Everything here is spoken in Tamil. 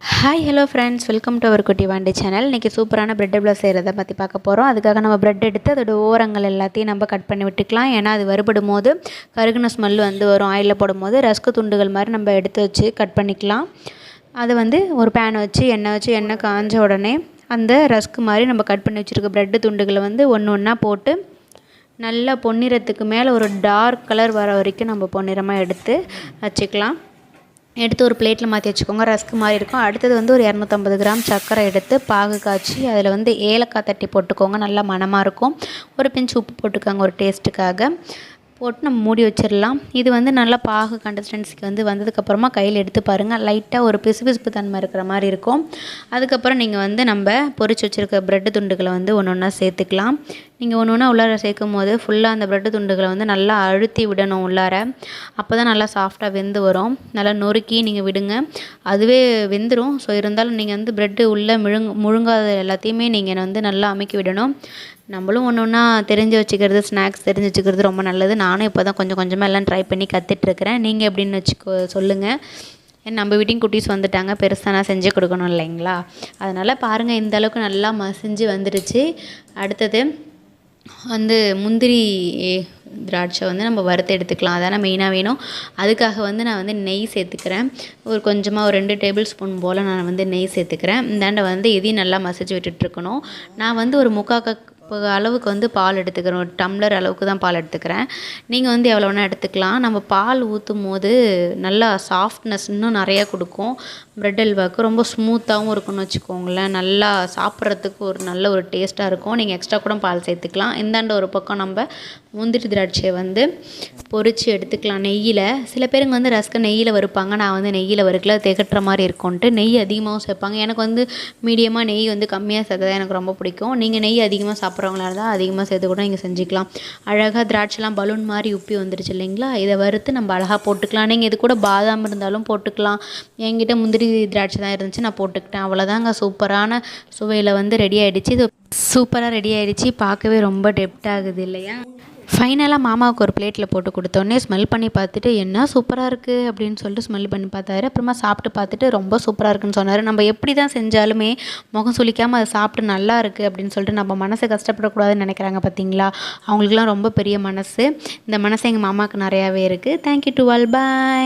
Hi hello friends welcome to our Kutti Vandi channel இன்றைக்கி சூப்பரான பிரெட் எவ்வளோ செய்கிறத பற்றி பார்க்க போகிறோம் அதுக்காக நம்ம பிரெட் எடுத்து அதோட ஓரங்கள் எல்லாத்தையும் நம்ம கட் பண்ணி விட்டுக்கலாம். ஏன்னா அது வருபடும் போது கருகுன ஸ்மெல் வந்து வரும். ஆயிலில் போடும்போது ரஸ்க்கு துண்டுகள் மாதிரி நம்ம எடுத்து வச்சு கட் பண்ணிக்கலாம். அதை வந்து ஒரு பேன் வச்சு எண்ணெய் வச்சு எண்ணெய் காஞ்ச உடனே அந்த ரஸ்க்கு மாதிரி நம்ம கட் பண்ணி வச்சுருக்க ப்ரெட்டு துண்டுகளை வந்து ஒன்று ஒன்றா போட்டு நல்லா பொன்னிறத்துக்கு மேலே ஒரு டார்க் கலர் வர வரைக்கும் நம்ம பொன்னிறமாக எடுத்து வச்சுக்கலாம். எடுத்து ஒரு பிளேட்டில் மாற்றி வச்சுக்கோங்க. ரஸ்க்கு மாதிரி இருக்கும். அடுத்தது வந்து ஒரு இரநூத்தம்பது கிராம் சர்க்கரை எடுத்து பாகு காய்ச்சி அதில் வந்து ஏலக்காய் தட்டி போட்டுக்கோங்க. நல்லா மணமாக இருக்கும். ஒரு பிஞ்சு உப்பு போட்டுக்கோங்க ஒரு டேஸ்ட்டுக்காக போட்டு நம்ம மூடி வச்சிடலாம் இது வந்து நல்லா பாகு கன்சிஸ்டன்சிக்கு வந்து வந்ததுக்கப்புறமா கையில் எடுத்து பாருங்கள் லைட்டாக ஒரு பிசுபிசுப்பு தன்மை இருக்கிற மாதிரி இருக்கும். அதுக்கப்புறம் நீங்கள் வந்து நம்ம பொறிச்சு வச்சுருக்க ப்ரெட்டு துண்டுகளை வந்து ஒன்று ஒன்றா சேர்த்துக்கலாம். நீங்கள் ஒன்று ஒன்றா உள்ளார சேர்க்கும் போது ஃபுல்லாக அந்த ப்ரெட்டு துண்டுகளை வந்து நல்லா அழுத்தி விடணும் உள்ளார. அப்போ தான் நல்லா சாஃப்டாக வெந்து வரும். நல்லா நொறுக்கி நீங்கள் விடுங்க. அதுவே வெந்துடும் ஸோ இருந்தாலும் நீங்கள் வந்து ப்ரெட்டு உள்ளே முழுங் முழுங்காத எல்லாத்தையுமே நீங்கள் வந்து நல்லா அமைக்கி விடணும். நம்மளும் ஒன்று ஒன்றா தெரிஞ்சு வச்சுக்கிறது ஸ்நாக்ஸ் தெரிஞ்சு வச்சுக்கிறது ரொம்ப நல்லது. நானும் இப்போ தான் கொஞ்சம் கொஞ்சமாக எல்லாம் ட்ரை பண்ணி கற்றுட்ருக்கிறேன் நீங்கள் எப்படின்னு வச்சுக்கோ சொல்லுங்கள் ஏன் நம்ம வீட்டையும் குட்டீஸ் வந்துட்டாங்க. பெருசாக நான் செஞ்சு கொடுக்கணும் இல்லைங்களா? அதனால் பாருங்கள் இந்த அளவுக்கு நல்லா மசிஞ்சு வந்துடுச்சு அடுத்தது வந்து முந்திரி திராட்சை வந்து நம்ம வறுத்து எடுத்துக்கலாம். அதான் மெயினாக வேணும். அதுக்காக வந்து நான் வந்து நெய் சேர்த்துக்கிறேன். ஒரு கொஞ்சமாக ஒரு ரெண்டு டேபிள் ஸ்பூன் போல் நான் வந்து நெய் சேர்த்துக்கிறேன். இந்தாண்ட வந்து இதையும் நல்லா மசிச்சு விட்டுட்ருக்கணும் நான் வந்து ஒரு முக்கால் கப் அளவுக்கு வந்து பால் எடுத்துக்கிறோம். ஒரு டம்ளர் அளவுக்கு தான் பால் எடுத்துக்கிறேன். நீங்கள் வந்து எவ்வளோ வேணால் எடுத்துக்கலாம். நம்ம பால் ஊற்றும் போது நல்லா சாஃப்ட்னஸ் இன்னும் நிறையா கொடுக்கும். ப்ரெட் அல்வாவுக்கு ரொம்ப ஸ்மூத்தாகவும் இருக்கும்னு வச்சுக்கோங்களேன். நல்லா சாப்பிட்றதுக்கு ஒரு நல்ல ஒரு டேஸ்ட்டாக இருக்கும். நீங்கள் எக்ஸ்ட்ரா கூட பால் சேர்த்துக்கலாம். இந்தாண்ட ஒரு பக்கம் நம்ம முந்திரி திராட்சையை வந்து பொரித்து எடுத்துக்கலாம் நெய்யில். சில பேருங்க வந்து ரஸ்க்கு நெய்யில் வறுப்பாங்க. நான் வந்து நெய்யில் வறுக்கல திகட்டுற மாதிரி இருக்கும்ன்ட்டு நெய் அதிகமாகவும் சேர்ப்பாங்க. எனக்கு வந்து மீடியமாக நெய் வந்து கம்மியாக சேர்த்தா எனக்கு ரொம்ப பிடிக்கும். நீங்கள் நெய் அதிகமாக சாப்பிட்றவங்களா இருந்தால் அதிகமாக சேர்த்து கூட நீங்கள் செஞ்சுக்கலாம். அழகாக திராட்சைலாம் பலூன் மாதிரி உப்பி வந்துருச்சு இல்லைங்களா? இதை வறுத்து நம்ம அழகாக போட்டுக்கலாம். நீங்கள் இது கூட பாதாம் இருந்தாலும் போட்டுக்கலாம். என்கிட்ட முந்திரி திராட்சை தான் இருந்துச்சு. நான் போட்டுக்கிட்டேன். அவ்வளோதாங்க சூப்பரான சுவையில் வந்து ரெடி ஆகிடுச்சு இது சூப்பராக ரெடி ஆகிடுச்சி பார்க்கவே ரொம்ப டெப்ட் ஆகுது இல்லையா? ஃபைனலாக மாமாவுக்கு ஒரு பிளேட்டில் போட்டு கொடுத்தோன்னே ஸ்மெல் பண்ணி பார்த்துட்டு என்ன சூப்பராக இருக்குது அப்படின்னு சொல்லிட்டு ஸ்மெல் பண்ணி பார்த்தாரு. அப்புறமா சாப்பிட்டு பார்த்துட்டு ரொம்ப சூப்பராக இருக்குன்னு சொன்னார். நம்ம எப்படி தான் செஞ்சாலுமே முகம் சுளிக்காமல் அதை சாப்பிட்டு நல்லா இருக்குது அப்படின்னு சொல்லிட்டு நம்ம மனசை கஷ்டப்படக்கூடாதுன்னு நினைக்கிறாங்க பார்த்தீங்களா? அவங்களுக்குலாம் ரொம்ப பெரிய மனசு. இந்த மனசு எங்கள் மாமாவுக்கு நிறையாவே இருக்குது தேங்க்யூ டு ஆல் பாய்